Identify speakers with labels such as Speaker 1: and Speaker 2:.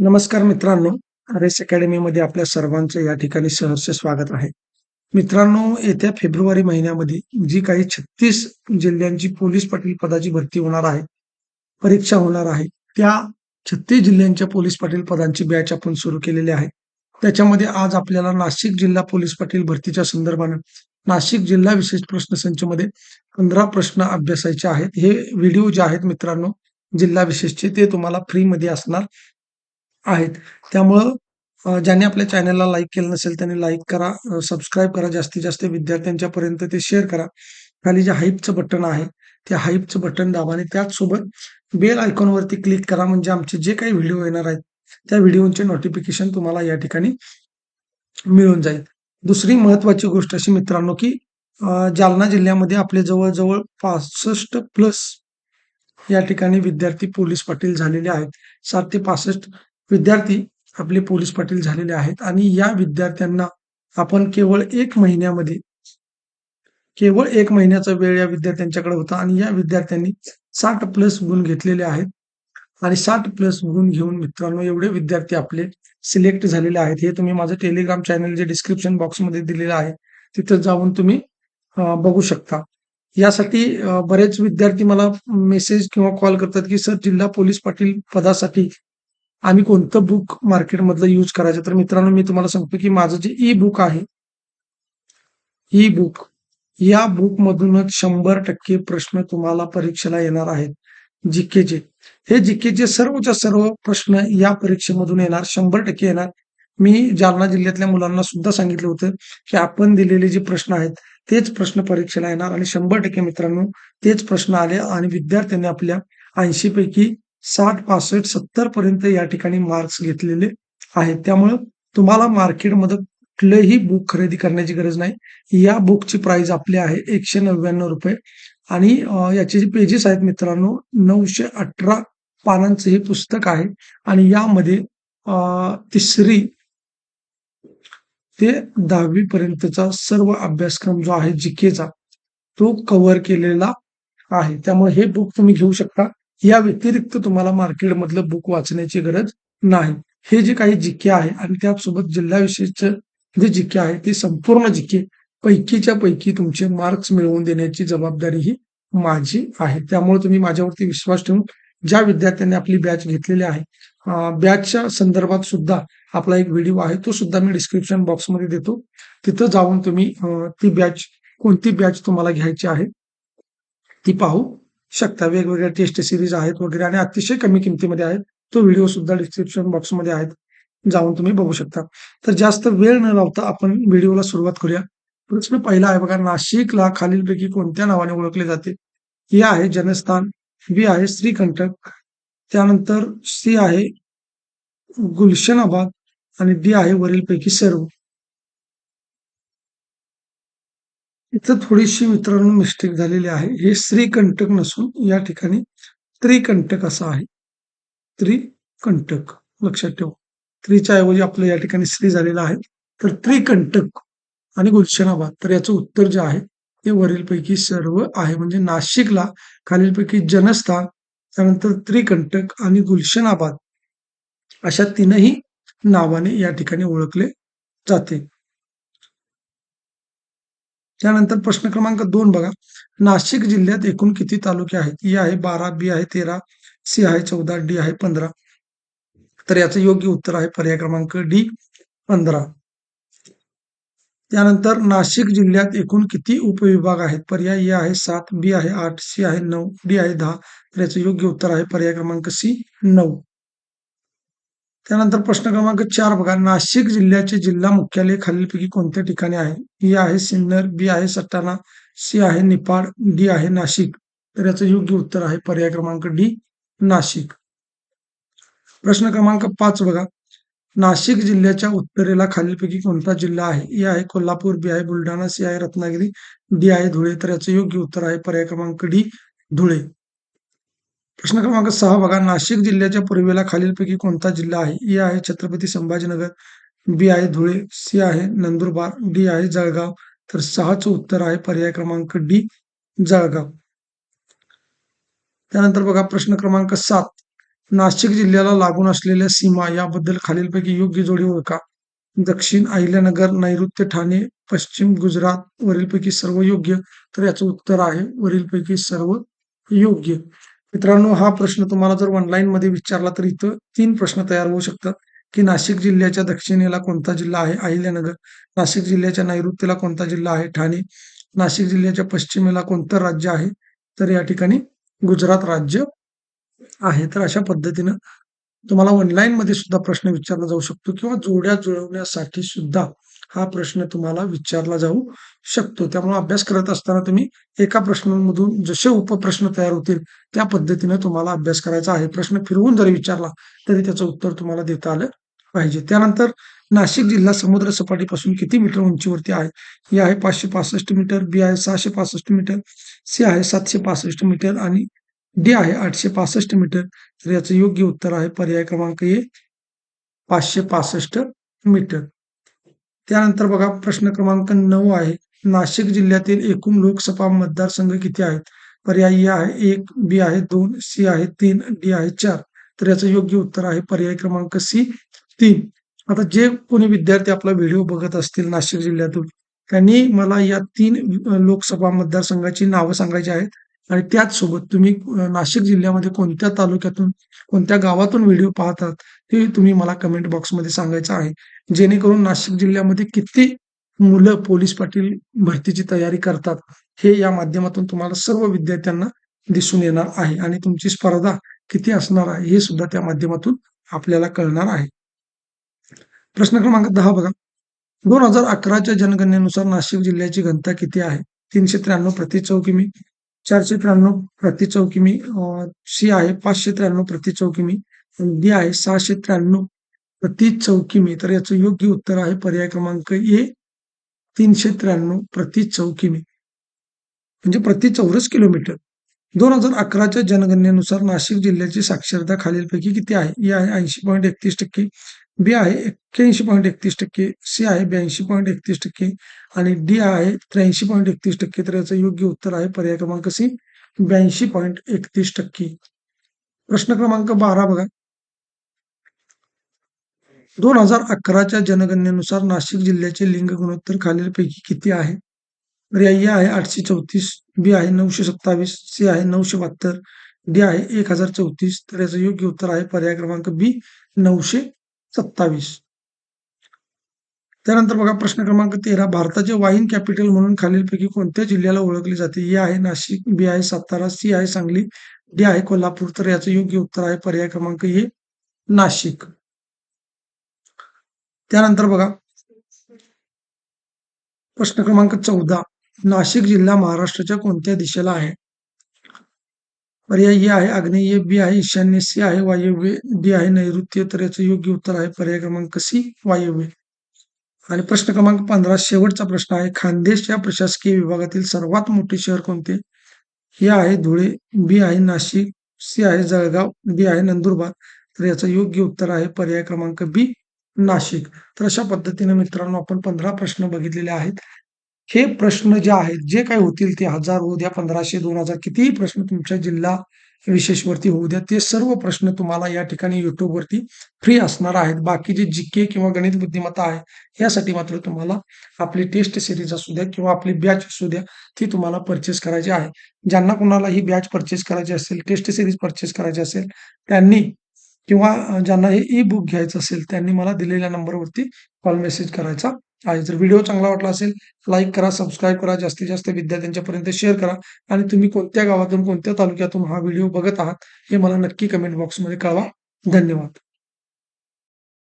Speaker 1: नमस्कार मित्रांनो R S अकॅडमीमध्ये आपल्या सर्वांचं या ठिकाणी सहर्ष स्वागत आहे. मित्रांनो येत्या फेब्रुवारी महिन्यामध्ये जी काही छत्तीस जिल्ह्यांची पोलीस पाटील पदाची भरती होणार आहे परीक्षा होणार आहे त्या छत्तीस जिल्ह्यांच्या पोलीस पाटील पदांची बॅच आपण सुरू केलेली आहे. त्याच्यामध्ये आज आपल्याला नाशिक जिल्हा पोलीस पाटील भरतीच्या संदर्भानं नाशिक जिल्हा विशेष प्रश्न संचमध्ये पंधरा प्रश्न अभ्यासायचे आहेत. हे व्हिडिओ जे आहेत मित्रांनो जिल्हा विशेषचे ते तुम्हाला फ्रीमध्ये असणार. आहेत. त्यामुळं ज्याने ज्यांनी आपल्या चॅनलला लाईक केलं नसेल त्यांनी लाईक करा सबस्क्राईब करा जास्तीत जास्त विद्यार्थ्यांच्या पर्यंत ते शेअर करा. खाली जे हाईपचं बटन आहे त्या हाईपचं बटन दाबा आणि त्याचसोबत बेल आयकॉनवरती क्लिक करा. म्हणजे आमचे जे काही व्हिडिओ येणार आहेत त्या व्हिडिओचे नोटिफिकेशन तुम्हाला या ठिकाणी मिळून जाईल. दुसरी महत्वाची गोष्ट अशी मित्रांनो की जालना जिल्ह्यामध्ये आपले जवळजवळ पासष्ट प्लस या ठिकाणी विद्यार्थी पोलीस पाटील झालेले आहेत. सात ते पासष्ट विद्यार्थी आपले पोलीस पाटील झालेले आहेत आणि या विद्यार्थ्यांना आपण केवळ एक महिन्यामध्ये केवळ एक महिन्याचा वेळ या विद्यार्थ्यांच्याकडे होता आणि या विद्यार्थ्यांनी साठ प्लस गुण घेतलेले आहेत. आणि साठ प्लस गुण घेऊन मित्रांनो एवढे विद्यार्थी आपले सिलेक्ट झालेले आहेत. हे तुम्ही माझं टेलिग्राम चॅनल जे डिस्क्रिप्शन बॉक्समध्ये दिलेलं आहे तिथं जाऊन तुम्ही बघू शकता. यासाठी बरेच विद्यार्थी मला मेसेज किंवा कॉल करतात की सर जिल्हा पोलीस पाटील पदासाठी आम्ही कोणतं बुक मार्केटमधलं यूज करायचं? तर मित्रांनो मी तुम्हाला सांगतो की माझं जे ई बुक आहे ई बुक या बुक मधूनच शंभर टक्के प्रश्न तुम्हाला परीक्षेला येणार आहेत. जिकेचे. हे जिकेचे सर्वच्या सर्व प्रश्न या परीक्षेमधून येणार शंभर टक्के येणार. मी जालना जिल्ह्यातल्या मुलांना सुद्धा सांगितलं होतं की आपण दिलेले जे प्रश्न आहेत तेच प्रश्न परीक्षेला येणार आणि शंभर टक्के मित्रांनो तेच प्रश्न आले आणि विद्यार्थ्यांनी आपल्या ऐंशी पैकी साठ पासष्ट सत्तर पर्यंत या ठिकाणी मार्क्स घेतलेले आहेत. त्यामुळं तुम्हाला मार्केटमध्ये कुठलंही बुक खरेदी करण्याची गरज नाही. या बुकची प्राइस आपली आहे एकशे नव्याण्णव रुपये. आणि याचे जे पेजेस आहेत मित्रांनो नऊशे अठरा पानांचं हे पुस्तक आहे. आणि यामध्ये तिसरी ते दहावी पर्यंतचा सर्व अभ्यासक्रम जो आहे जीकेचा तो कव्हर केलेला आहे. त्यामुळे हे बुक तुम्ही घेऊ शकता. या व्यतिरिक्त तुम्हाला मार्केटमधलं बुक वाचण्याची गरज नाही. हे जे काही जिक्के आहे आणि त्यासोबत जिल्हा जे जिक्के आहे ते संपूर्ण जिक्के पैकीच्या पैकी तुमचे मार्क्स मिळवून देण्याची जबाबदारी ही माझी आहे. त्यामुळे तुम्ही माझ्यावरती विश्वास ठेवून ज्या विद्यार्थ्यांनी आपली बॅच घेतलेली आहे बॅचच्या संदर्भात सुद्धा आपला एक व्हिडिओ आहे तो सुद्धा मी डिस्क्रिप्शन बॉक्समध्ये देतो. तिथं जाऊन तुम्ही ती बॅच कोणती बॅच तुम्हाला घ्यायची आहे ती पाहू. शकता. वेगवेगळ्या टेस्ट सिरीज आहेत वगैरे आणि अतिशय कमी किमतीमध्ये आहेत. तो व्हिडिओ सुद्धा डिस्क्रिप्शन बॉक्समध्ये आहेत. जाऊन तुम्ही बघू शकता. तर जास्त वेळ न लावता आपण व्हिडिओला सुरुवात करूया. प्रश्न पहिला आहे बघा नाशिकला खालीलपैकी कोणत्या नावाने ओळखले जाते? ए आहे जनस्थान बी आहे श्रीकंठक त्यानंतर सी आहे गुलशनाबाद आणि डी आहे वरीलपैकी सर्व इथं थोडीशी मित्रांनो मिस्टेक झालेली आहे. हे श्रीकंटक नसून या ठिकाणी त्रिकंटक असं आहे. त्रिकंटक. लक्षात ठेवा. त्रिच्या ऐवजी आपलं या ठिकाणी श्री झालेलं आहे. तर त्रिकंटक आणि गुलशनाबाद. तर याचं उत्तर जे आहे ते वरीलपैकी सर्व आहे. म्हणजे नाशिकला खालीलपैकी जनस्थान त्यानंतर त्रिकंटक आणि गुलशनाबाद अशा तीनही नावाने या ठिकाणी ओळखले जाते. त्यानंतर प्रश्न क्रमांक दोन बघा. नाशिक जिल्ह्यात एकूण किती तालुके आहेत? ए आहे बारा, बी आहे तेरा, सी आहे चौदा, डी आहे पंधरा. तर याचं योग्य उत्तर आहे पर्याय क्रमांक डी, पंधरा. त्यानंतर नाशिक जिल्ह्यात एकूण किती उपविभाग आहेत? पर्याय ए आहे सात, बी आहे आठ, सी आहे नऊ, डी आहे दहा. तर याचं योग्य उत्तर आहे पर्याय क्रमांक सी, नऊ. त्यानंतर प्रश्न क्रमांक चार बघा. नाशिक जिल्ह्याचे जिल्हा मुख्यालय खालीलपैकी कोणत्या ठिकाणी आहे? ए आहे सिन्नर बी आहे सटाणा सी आहे निपाड डी आहे नाशिक. तर याचं योग्य उत्तर आहे पर्याय क्रमांक डी नाशिक. प्रश्न क्रमांक पाच बघा. नाशिक जिल्ह्याच्या उत्तरेला खालीलपैकी कोणता जिल्हा आहे? ए आहे कोल्हापूर बी आहे बुलढाणा सी आहे रत्नागिरी डी आहे धुळे. तर याचं योग्य उत्तर आहे पर्याय क्रमांक डी धुळे. प्रश्न क्रमांक सहा बघा. नाशिक जिल्ह्याच्या पूर्वेला खालीलपैकी कोणता जिल्हा आहे? ए आहे छत्रपती संभाजीनगर बी आहे धुळे सी आहे नंदुरबार डी आहे जळगाव. तर सहाचं उत्तर आहे पर्याय क्रमांक डी जळगाव. त्यानंतर बघा प्रश्न क्रमांक सात. नाशिक जिल्ह्याला लागून असलेल्या सीमा याबद्दल खालीलपैकी योग्य जोडी ओळखा. दक्षिण अहिल्यानगर नैऋत्य ठाणे पश्चिम गुजरात वरीलपैकी सर्व योग्य. तर याचं उत्तर आहे वरीलपैकी सर्व योग्य. मित्रांनो हा प्रश्न तुम्हाला जर ऑनलाईन मध्ये विचारला तर इथं तीन प्रश्न तयार होऊ शकतात. की नाशिक जिल्ह्याच्या दक्षिणेला कोणता जिल्हा आहे? अहिल्यानगर. नाशिक जिल्ह्याच्या नैऋत्येला कोणता जिल्हा आहे? ठाणे. नाशिक जिल्ह्याच्या पश्चिमेला कोणतं राज्य आहे? तर या ठिकाणी गुजरात राज्य आहे. तर अशा पद्धतीनं तुम्हाला ऑनलाईन मध्ये सुद्धा प्रश्न विचारला जाऊ शकतो किंवा जोड्या जुळवण्यासाठी सुद्धा हा प्रश्न तुम्हाला विचारला जाऊ शकतो. त्यामुळे अभ्यास करत असताना तुम्ही एका प्रश्नांमधून जसे उपप्रश्न तयार होतील त्या पद्धतीने तुम्हाला अभ्यास करायचा आहे. प्रश्न फिरवून जरी विचारला तरी त्याचं उत्तर तुम्हाला देता आलं पाहिजे. त्यानंतर नाशिक जिल्हा समुद्र सपाटीपासून किती मीटर उंचीवरती आहे? हे आहे पाचशे पासष्ट मीटर बी आहे सहाशे पासष्ट मीटर सी आहे सातशे पासष्ट मीटर आणि डी आहे आठशे पासष्ट मीटर. तर याचं योग्य उत्तर आहे पर्याय क्रमांक ए पाचशे पासष्ट मीटर. त्यानंतर बघा प्रश्न क्रमांक नऊ आहे. नाशिक जिल्ह्यातील एकूण लोकसभा मतदारसंघ किती आहेत? पर्याय ए आहे एक बी आहे दोन सी आहे तीन डी आहे चार. तर याचं योग्य उत्तर आहे पर्याय क्रमांक सी तीन. आता जे कोणी विद्यार्थी आपला व्हिडिओ बघत असतील नाशिक जिल्ह्यातून त्यांनी मला या तीन लोकसभा मतदारसंघाची नावं सांगायची आहेत. आणि त्याच सोबत तुम्ही नाशिक जिल्ह्यामध्ये कोणत्या तालुक्यातून कोणत्या गावातून व्हिडिओ पाहतात ते तुम्ही मला कमेंट बॉक्समध्ये सांगायचं आहे. जेणेकरून नाशिक जिल्ह्यामध्ये किती मुलं पोलीस पाटील भरतीची तयारी करतात हे या माध्यमातून तुम्हाला सर्व विद्यार्थ्यांना दिसून येणार आहे आणि तुमची स्पर्धा किती असणार आहे हे सुद्धा त्या माध्यमातून आपल्याला कळणार आहे. प्रश्न क्रमांक दहा बघा. दोन हजार अकराच्या जनगणनेनुसार नाशिक जिल्ह्याची घनता किती आहे? तीनशे त्र्याण्णव प्रति चौकिमी. चारशे त्र्याण्णव प्रति चौकिमी सी आहे पाचशे त्र्याण्णव प्रति चौकिमी. डी आहे सहाशे त्र्याण्णव प्रति चौकिमी तर याचं योग्य उत्तर आहे पर्याय क्रमांक ए तीनशे त्र्याण्णव प्रति चौकिमी म्हणजे प्रति चौरस किलोमीटर. दोन हजार अकराच्या जनगणनेनुसार नाशिक जिल्ह्याची साक्षरता खालीलपैकी किती आहे? ए आहे ऐंशी पॉईंट एकतीस टक्के बी आहे एक्क्याऐंशी पॉईंट एकतीस टक्के सी आहे ब्याऐंशी पॉईंट एकतीस टक्के आणि डी आहे त्र्याऐंशी पॉईंट एकतीस टक्के. तर याचं योग्य उत्तर आहे पर्याय क्रमांक सी ब्याऐंशी पॉईंट एकतीस टक्के. प्रश्न क्रमांक बारा बघा. दोन हजार अकराच्या जनगणनेनुसार नाशिक जिल्ह्याचे लिंग गुणोत्तर खालीलपैकी किती आहे? पर्याय आहे आठशे चौतीस बी आहे नऊशे सत्तावीस सी आहे नऊशे बहात्तर डी आहे एक हजार चौतीस. तर याचं योग्य उत्तर आहे पर्याय क्रमांक बी नऊशे सत्तावीस. त्यानंतर बघा प्रश्न क्रमांक तेरा. भारताचे वाईन कॅपिटल म्हणून खालीलपैकी कोणत्या जिल्ह्याला ओळखले जाते? ए आहे नाशिक बी आहे सातारा सी आहे सांगली डी आहे कोल्हापूर. तर याचं योग्य उत्तर आहे पर्याय क्रमांक ए नाशिक. त्यानंतर बघा प्रश्न क्रमांक चौदा नाशिक जिल्हा महाराष्ट्राच्या कोणत्या दिशेला आहे? पर्याय ए आहे आग्नेय बी आहे ईशान्य सी आहे वायव्य डी आहे नैऋत्य तर याचं योग्य उत्तर आहे पर्याय क्रमांक सी वायव्य. आणि प्रश्न क्रमांक पंधरा शेवटचा प्रश्न आहे खानदेश या प्रशासकीय विभागातील सर्वात मोठे शहर कोणते? हे आहे धुळे बी आहे नाशिक सी आहे जळगाव डी आहे नंदुरबार तर याचं योग्य उत्तर आहे पर्याय क्रमांक बी नाशिक. तर अशा पद्धतीने मित्रांनो आपण पंधरा प्रश्न बघितलेले आहेत. हे प्रश्न जे आहेत जे काही होतील ते हजार होऊ द्या पंधराशे दोन हजार कितीही प्रश्न तुमच्या जिल्हा विशेषवरती होऊ द्या ते सर्व प्रश्न तुम्हाला या ठिकाणी युट्यूबवरती फ्री असणार आहेत. बाकी जे जी के किंवा गणित बुद्धिमत्ता आहे यासाठी मात्र तुम्हाला आपली टेस्ट सिरीज असू द्या किंवा आपली बॅच असू द्या ती तुम्हाला परचेस करायची आहे. ज्यांना कुणाला ही बॅच परचेस करायची असेल टेस्ट सिरीज परचेस करायची असेल त्यांनी किंवा ज्यांना हे ई बुक घ्यायचं असेल त्यांनी मला दिलेल्या नंबरवरती कॉल मेसेज करायचा आहे. जर व्हिडिओ चांगला वाटला असेल लाईक करा सबस्क्राईब करा जास्तीत जास्त विद्यार्थ्यांच्यापर्यंत शेअर करा आणि तुम्ही कोणत्या गावातून कोणत्या तालुक्यातून हा व्हिडिओ बघत आहात हे मला नक्की कमेंट बॉक्समध्ये कळवा. धन्यवाद.